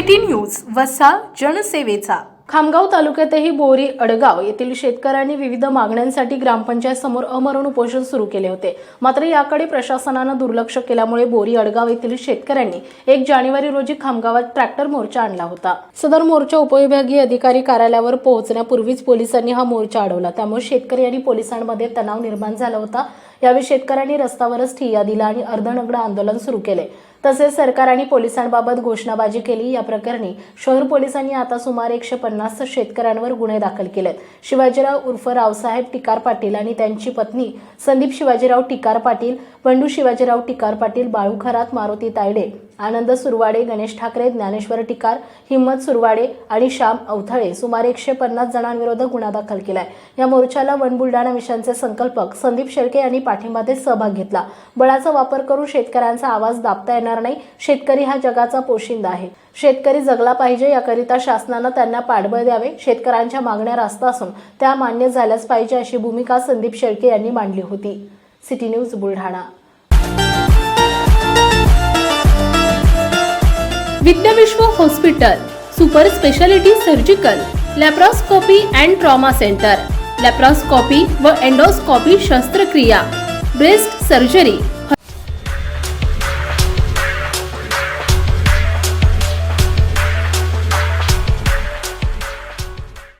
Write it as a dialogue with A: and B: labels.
A: City news वसा जनसेवेचा.
B: खामगाव तालुक्यातही बोरी अडगाव येथील शेतकऱ्यांनी विविध मागण्यांसाठी ग्रामपंचायत समोर अमरण उपोषण सुरू केले होते. मात्र याकडे प्रशासनानं दुर्लक्ष केल्यामुळे बोरी अडगाव येथील शेतकऱ्यांनी एक जानेवारी रोजी खामगावात ट्रॅक्टर मोर्चा आणला होता. सदर मोर्चा उपविभागीय अधिकारी कार्यालयावर पोहोचण्यापूर्वीच पोलिसांनी हा मोर्चा अडवला. त्यामुळे शेतकरी आणि पोलिसांमध्ये तणाव निर्माण झाला होता. यावेळी शेतकऱ्यांनी रस्त्यावरच ठिय्या दिला आणि अर्धनग्न आंदोलन सुरू केले. तसेच सरकार आणि पोलिसांबाबत घोषणाबाजी केली. या प्रकरणी शहर पोलिसांनी आता सुमारे एकशे पन्नास शेतकऱ्यांवर गुन्हे दाखल केलेत. शिवाजीराव उर्फ रावसाहेब टिकार पाटील आणि त्यांची पत्नी संदीप शिवाजीराव टिकार पाटील बंडू शिवाजीराव टिकार पाटील बाळू खरात मारुती तायडे आनंद सुरवाडे गणेश ठाकरे ज्ञानेश्वर टिकार हिम्मत सुरवाडे आणि श्याम अवथळे सुमारे एकशे पन्नास जणांविरोधात गुन्हा दाखल केलाय. या मोर्चाला वन बुलडाणा मिशनचे संकल्पक संदीप शेळके यांनी पाठिंबात सहभाग घेतला. बळाचा वापर करून शेतकऱ्यांचा आवाज दाबता येणार नाही. शेतकरी हा जगाचा पोशिंदा आहे. शेतकरी जगला पाहिजे याकरिता शासनानं त्यांना पाठबळ द्यावे शेतकऱ्यांच्या मागण्या रास्त असून त्या मान्य झाल्याच पाहिजे अशी भूमिका संदीप शेळके यांनी मांडली होती. City news Buldhana.
C: Vidyavishwa hospital, super speciality surgical, laparoscopy and trauma centre, laparoscopy व एंडोस्कोपी शस्त्रक्रिया, ब्रेस्ट सर्जरी